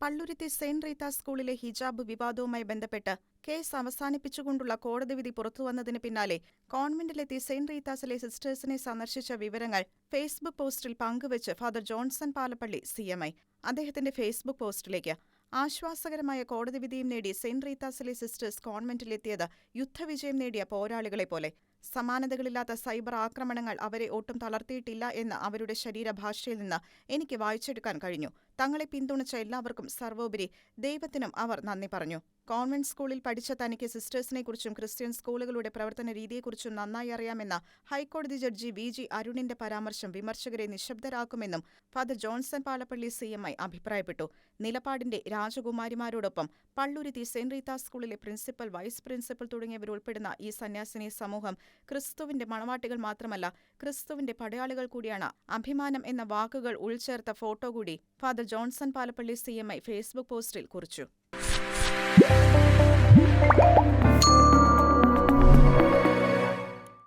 Palluruthy Saint Rita സ്കൂളിലെ ഹിജാബ് വിവാദവുമായി ബന്ധപ്പെട്ട് case അവസാനിപ്പിച്ചുകൊണ്ടുള്ള കോടതി വിധി പുറത്തുവന്നതിന് പിന്നാലെ കോൺവെന്റിലെത്തി സെന്റ് റീത്താസിലെ സിസ്റ്റേഴ്സിനെ സന്ദർശിച്ച വിവരങ്ങൾ ഫേസ്ബുക്ക് പോസ്റ്റിൽ പങ്കുവച്ച് father Johnson Palappally C M I. അദ്ദേഹത്തിന്റെ ഫേസ്ബുക്ക് പോസ്റ്റിലേക്ക് ആശ്വാസകരമായ കോടതി വിധിയും നേടി സെന്റ് റീത്താസിലെ സിസ്റ്റേഴ്സ് കോൺവെന്റിലെത്തിയത് യുദ്ധവിജയം നേടിയ പോരാളികളെ പോലെ. സമാനതകളില്ലാത്ത സൈബർ ആക്രമണങ്ങൾ അവരെ ഒട്ടും തളർത്തിയിട്ടില്ല എന്ന് അവരുടെ ശരീരഭാഷയിൽ നിന്ന് എനിക്ക് വായിച്ചെടുക്കാൻ കഴിഞ്ഞു. തങ്ങളെ പിന്തുണച്ച എല്ലാവർക്കും സർവോപരി ദൈവത്തിനും അവർ നന്ദി പറഞ്ഞു. കോൺവെന്റ് സ്കൂളിൽ പഠിച്ച തനിക്ക് സിസ്റ്റേഴ്സിനെക്കുറിച്ചും ക്രിസ്ത്യൻ സ്കൂളുകളുടെ പ്രവർത്തന രീതിയെക്കുറിച്ചും നന്നായി അറിയാമെന്ന ഹൈക്കോടതി ജഡ്ജി വി ജി അരുണിന്റെ പരാമർശം വിമർശകരെ നിശബ്ദരാക്കുമെന്നും father Johnson Palappally C M I അഭിപ്രായപ്പെട്ടു. നിലപാടിന്റെ രാജകുമാരിമാരോടൊപ്പം പള്ളുരുത്തി സെന്റ് റീത്ത സ്കൂളിലെ പ്രിൻസിപ്പൽ വൈസ് പ്രിൻസിപ്പൽ തുടങ്ങിയവരുൾപ്പെടുന്ന ഈ സന്യാസിനി സമൂഹം ക്രിസ്തുവിന്റെ മണവാട്ടികൾ മാത്രമല്ല ക്രിസ്തുവിന്റെ പടയാളികൾ കൂടിയാണ്. അഭിമാനം എന്ന വാക്കുകൾ ഉൾച്ചേർത്ത ഫോട്ടോ കൂടി father Johnson Palappally C M I Facebook പോസ്റ്റിൽ കുറിച്ചു